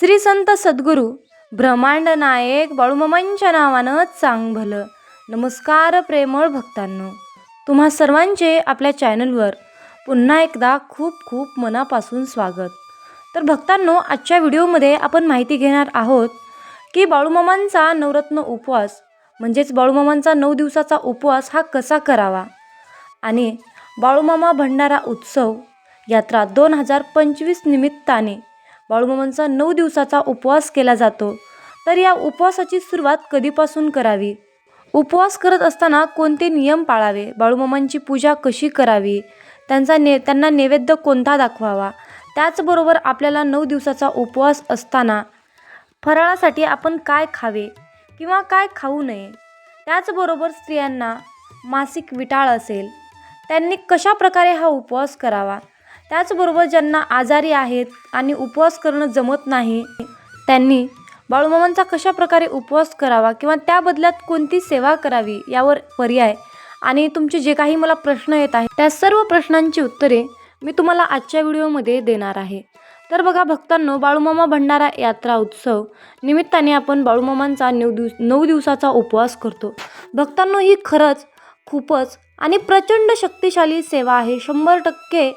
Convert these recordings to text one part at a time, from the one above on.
श्री संत सद्गुरू ब्रह्मांड नायक बाळूमामांच्या नावानं चांग भलं नमस्कार प्रेमळ भक्तांनो. तुम्हा सर्वांचे आपल्या चॅनलवर पुन्हा एकदा खूप खूप मनापासून स्वागत. तर भक्तांनो आजच्या व्हिडिओमध्ये आपण माहिती घेणार आहोत की बाळूमामांचा नवरत्न उपवास म्हणजेच बाळूमामांचा नऊ दिवसाचा उपवास हा कसा करावा? आणि बाळूमामा भंडारा उत्सव यात्रा दोन हजार पंचवीस निमित्ताने बाळूमामांचा नऊ दिवसाचा उपवास केला जातो. तर या उपवासाची सुरुवात कधीपासून करावी? उपवास करत असताना कोणते नियम पाळावे? बाळूमामांची पूजा कशी करावी? त्यांचा ने त्यांना नैवेद्य कोणता दाखवावा? त्याचबरोबर आपल्याला नऊ दिवसाचा उपवास असताना फराळासाठी आपण काय खावे किंवा काय खाऊ नये? त्याचबरोबर स्त्रियांना मासिक विटाळ असेल. त्यांनी कशा प्रकारे हा उपवास करावा? त्याचबरोबर ज्यांना आजारी आहेत आणि उपवास करणं जमत नाही त्यांनी बाळूमामांचा कशा प्रकारे उपवास करावा किंवा त्या बदल्यात कोणती सेवा करावी यावर पर्याय आणि तुमचे जे काही मला प्रश्न येत आहेत त्या सर्व प्रश्नांची उत्तरे मी तुम्हाला आजच्या व्हिडिओमध्ये देणार आहे. तर बघा भक्तांनो बाळूमामा भंडारा यात्रा उत्सव निमित्ताने आपण बाळूमामांचा नऊ दिवस नऊ दिवसाचा उपवास करतो. भक्तांनो ही खरंच खूपच आणि प्रचंड शक्तिशाली सेवा आहे. शंभर टक्के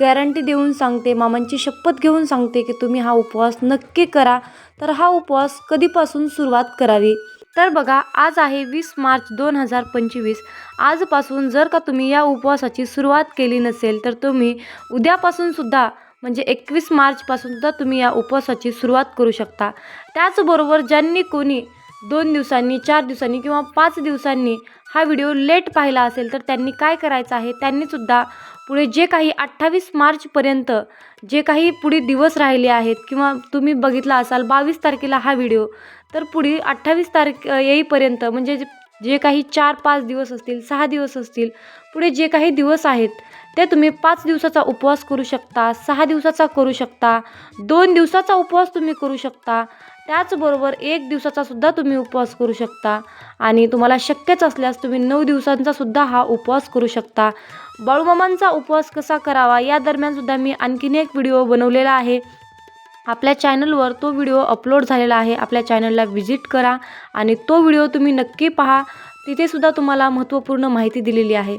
गॅरंटी देऊन सांगते मामांची शपथ घेऊन सांगते की तुम्ही हा उपवास नक्की करा. तर हा उपवास कधीपासून सुरुवात करावी? तर बघा आज आहे वीस मार्च दोन हजार पंचवीस. आजपासून जर का तुम्ही या उपवासाची सुरुवात केली नसेल तर तुम्ही उद्यापासून सुद्धा म्हणजे एकवीस मार्चपासून सुद्धा तुम्ही या उपवासाची सुरुवात करू शकता. त्याचबरोबर ज्यांनी कोणी दोन दिवसांनी चार दिवसांनी किंवा पाच दिवसांनी हा व्हिडिओ लेट पाहिला असेल तर त्यांनी काय करायचं आहे? त्यांनीसुद्धा पुढे जे काही अठ्ठावीस मार्चपर्यंत जे काही पुढे दिवस राहिले आहेत किंवा तुम्ही बघितला असाल बावीस तारखेला हा व्हिडिओ तर पुढे अठ्ठावीस तारीख येईपर्यंत म्हणजे जे- काही चार पाच दिवस असतील सहा दिवस असतील पुढे जे काही दिवस आहेत ते तुम्ही पाच दिवसाचा उपवास करू शकता सहा दिवसाचा करू शकता दोन दिवसाचा उपवास तुम्ही करू शकता त्याचबरोबर एक दिवसाचा सुद्धा तुम्ही उपवास करू शकता आणि तुम्हाला शक्यच असल्यास तुम्ही नऊ दिवसांचा सुद्धा हा उपवास करू शकता. बाळूमामांचा उपवास कसा करावा या दरम्यान सुद्धा मी आणखीन एक व्हिडिओ बनवलेला आहे. आपल्या चॅनलवर तो व्हिडिओ अपलोड झालेला आहे. आपल्या चॅनलला व्हिजिट करा आणि तो व्हिडिओ तुम्ही नक्की पहा. तिथेसुद्धा तुम्हाला महत्त्वपूर्ण माहिती दिलेली आहे.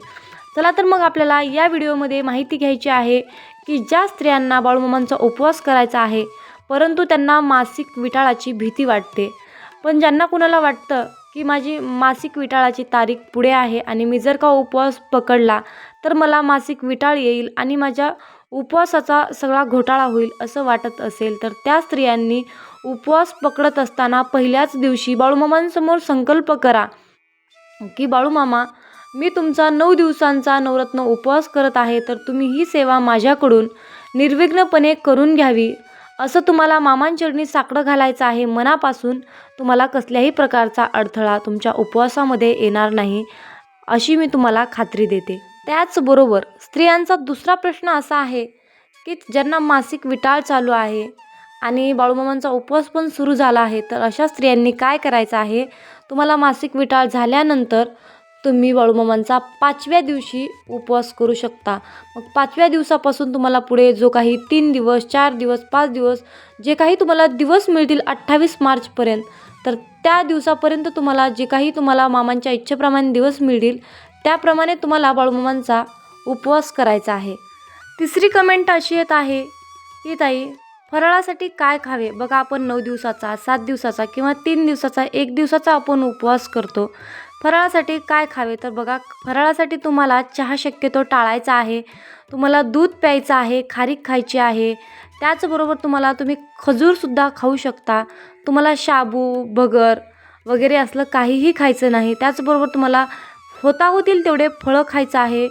चला तर मग आपल्याला या व्हिडिओमध्ये माहिती घ्यायची आहे की ज्या स्त्रियांना बाळूमामांचा उपवास करायचा आहे परंतु त्यांना मासिक विटाळाची भीती वाटते. पण ज्यांना कुणाला वाटतं की माझी मासिक विटाळाची तारीख पुढे आहे आणि मी जर का उपवास पकडला तर मला मासिक विटाळ येईल आणि माझ्या उपवासाचा सगळा घोटाळा होईल असं वाटत असेल तर त्या स्त्रियांनी उपवास पकडत असताना पहिल्याच दिवशी बाळूमामांसमोर संकल्प करा की बाळूमामा मी तुमचा नऊ दिवसांचा नवरत्न उपवास करत आहे तर तुम्ही ही सेवा माझ्याकडून निर्विघ्नपणे करून घ्यावी. असं तुम्हाला मामांचरणी साकडं घालायचं आहे मनापासून तुम्हाला कसल्याही प्रकारचा अडथळा तुमच्या उपवासामध्ये येणार नाही अशी मी तुम्हाला खात्री देते. त्याचबरोबर स्त्रियांचा दुसरा प्रश्न असा आहे की ज्यांना मासिक विटाळ चालू आहे आणि बाळूमामांचा उपवास पण सुरू झाला आहे तर अशा स्त्रियांनी काय करायचं आहे? तुम्हाला मासिक विटाळ झाल्यानंतर तुम्ही बाळूमामांचा पाचव्या दिवशी उपवास करू शकता. मग पाचव्या दिवसापासून तुम्हाला पुढे जो काही तीन दिवस चार दिवस पाच दिवस जे काही तुम्हाला दिवस मिळतील अठ्ठावीस मार्चपर्यंत तर त्या दिवसापर्यंत तुम्हाला जे काही तुम्हाला मामांच्या इच्छेप्रमाणे दिवस मिळतील त्याप्रमाणे तुम्हाला बाळूमामांचा उपवास करायचा आहे. तिसरी कमेंट अशी येत आहे की ताई फराळासाठी काय खावे? बघा आपण नऊ दिवसाचा सात दिवसाचा किंवा तीन दिवसाचा एक दिवसाचा आपण उपवास करतो. फराळासाठी काय खावे? तर बघा फराळासाठी तुम्हाला चहा शक्यतो टाळायचा आहे तुम्हाला दूध प्यायचं आहे खारीक खायची आहे. त्याचबरोबर तुम्हाला तुम्ही खजूरसुद्धा खाऊ शकता. तुम्हाला शाबू बगर वगैरे असलं काहीही खायचं नाही. त्याचबरोबर तुम्हाला होता होतील तेवढे फळं खायचं आहे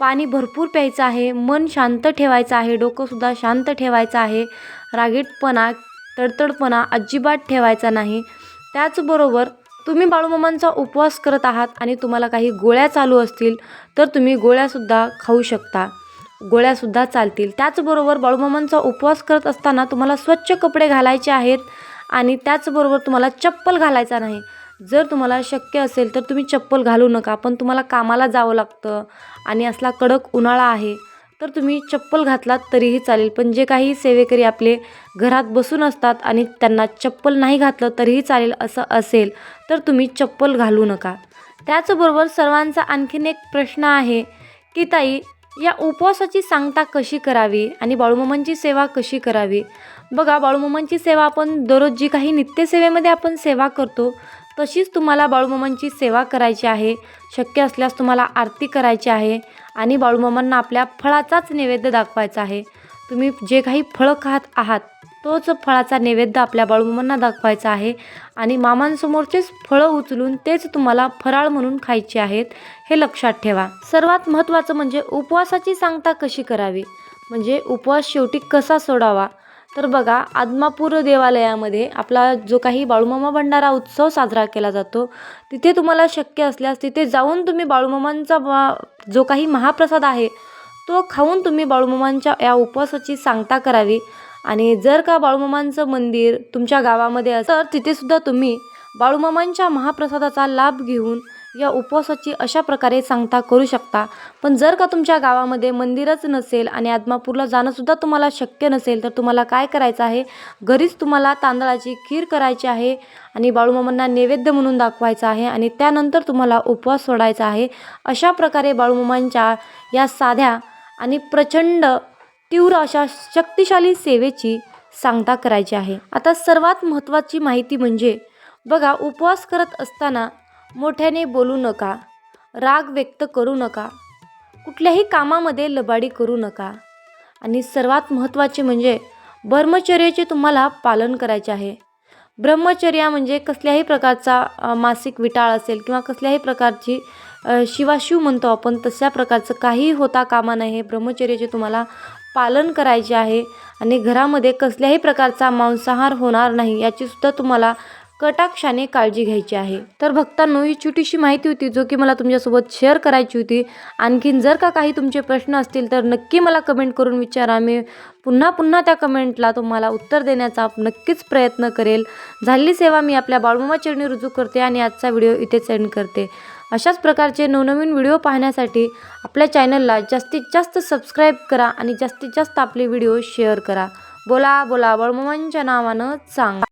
पाणी भरपूर प्यायचं आहे मन शांत ठेवायचं आहे डोकंसुद्धा शांत ठेवायचं आहे रागीटपणा तडतडपणा अजिबात ठेवायचा नाही. त्याचबरोबर तुम्ही बाळूमामांचा उपवास करत आहात आणि तुम्हाला काही गोळ्या चालू असतील तर तुम्ही गोळ्यासुद्धा खाऊ शकता. गोळ्यासुद्धा चालतील. त्याचबरोबर बाळूमामांचा उपवास करत असताना तुम्हाला स्वच्छ कपडे घालायचे आहेत आणि त्याचबरोबर तुम्हाला चप्पल घालायचा नाही. जर तुम्हाला शक्य असेल तर तुम्ही चप्पल घालू नका पण तुम्हाला कामाला जावं लागतं आणि असला कडक उन्हाळा आहे तर तुम्ही चप्पल घातलात तरीही चालेल. पण जे काही सेवेकरी आपले घरात बसून असतात आणि त्यांना चप्पल नाही घातलं तरीही चालेल असं असेल तर तुम्ही चप्पल घालू नका. त्याचबरोबर सर्वांचा आणखीन एक प्रश्न आहे की ताई या उपवासाची सांगता कशी करावी आणि बाळूमामांची सेवा कशी करावी? बघा बाळूमामांची सेवा आपण दररोज जी काही नित्यसेवेमध्ये आपण सेवा करतो तशीच तुम्हाला बाळूमामांची सेवा करायची आहे. शक्य असल्यास तुम्हाला आरती करायची आहे आणि बाळूमामांना आपल्या फळाचाच नैवेद्य दाखवायचा आहे. तुम्ही जे काही फळं खात आहात तोच फळाचा नैवेद्य आपल्या बाळूमामांना दाखवायचा आहे आणि मामांसमोरचेच फळं उचलून तेच तुम्हाला फराळ म्हणून खायचे आहेत हे लक्षात ठेवा. सर्वात महत्त्वाचं म्हणजे उपवासाची सांगता कशी करावी? म्हणजे उपवास शेवटी कसा सोडावा? तर बघा आदमापूर देवालयामध्ये आपला जो काही बाळूमामा भंडारा उत्सव साजरा केला जातो तिथे तुम्हाला शक्य असल्यास तिथे जाऊन तुम्ही बाळूमामांचा जो काही महाप्रसाद आहे तो खाऊन तुम्ही बाळूमामांच्या या उपवासाची सांगता करावी. आणि जर का बाळूमामांचं मंदिर तुमच्या गावामध्ये असेल तर तुम्ही बाळूमामांच्या महाप्रसादाचा लाभ घेऊन या उपवासाची अशा प्रकारे सांगता करू शकता. पण जर का तुमच्या गावामध्ये मंदिरच नसेल आणि आदमापूरला जाणंसुद्धा तुम्हाला शक्य नसेल तर तुम्हाला काय करायचं आहे? घरीच तुम्हाला तांदळाची खीर करायची आहे आणि बाळूमामांना नैवेद्य म्हणून दाखवायचं आहे आणि त्यानंतर तुम्हाला उपवास सोडायचा आहे. अशा प्रकारे बाळूमामांच्या या साध्या आणि प्रचंड तीव्र अशा शक्तिशाली सेवेची सांगता करायची आहे. आता सर्वात महत्त्वाची माहिती म्हणजे बघा उपवास करत असताना मोठ्याने बोलू नका. राग व्यक्त करू नका. कुठल्याही कामामध्ये लबाडी करू नका. आणि सर्वात महत्त्वाचे म्हणजे ब्रह्मचर्याचे तुम्हाला पालन करायचे आहे. ब्रह्मचर्या म्हणजे कसल्याही प्रकारचा मासिक विटाळ असेल किंवा कसल्याही प्रकारची शिवाशिव म्हणतो आपण तशा प्रकारचं काही होता कामा नये हे ब्रह्मचर्याचे तुम्हाला पालन करायचे आहे. आणि घरामध्ये कसल्याही प्रकारचा मांसाहार होणार नाही याचीसुद्धा तुम्हाला कटाक्षाने काळजी घ्यायची आहे. तर भक्तांनो ही छोटीशी माहिती होती जो की मला तुमच्यासोबत शेअर करायची होती. आणखीन जर का काही तुमचे प्रश्न असतील तर नक्की मला कमेंट करून विचारा. मी पुन्हा पुन्हा त्या कमेंटला तुम्हाला उत्तर देण्याचा नक्कीच प्रयत्न करेल. झालेली सेवा मी आपल्या बाळमामा चरणी रुजू करते आणि आजचा व्हिडिओ इथे सेंड करते. अशाच प्रकारचे नवनवीन व्हिडिओ पाहण्यासाठी आपल्या चॅनलला जास्तीत जास्त सबस्क्राईब करा आणि जास्तीत जास्त आपले व्हिडिओ शेअर करा. बोला बोला बाळमामांच्या नावानं सांग.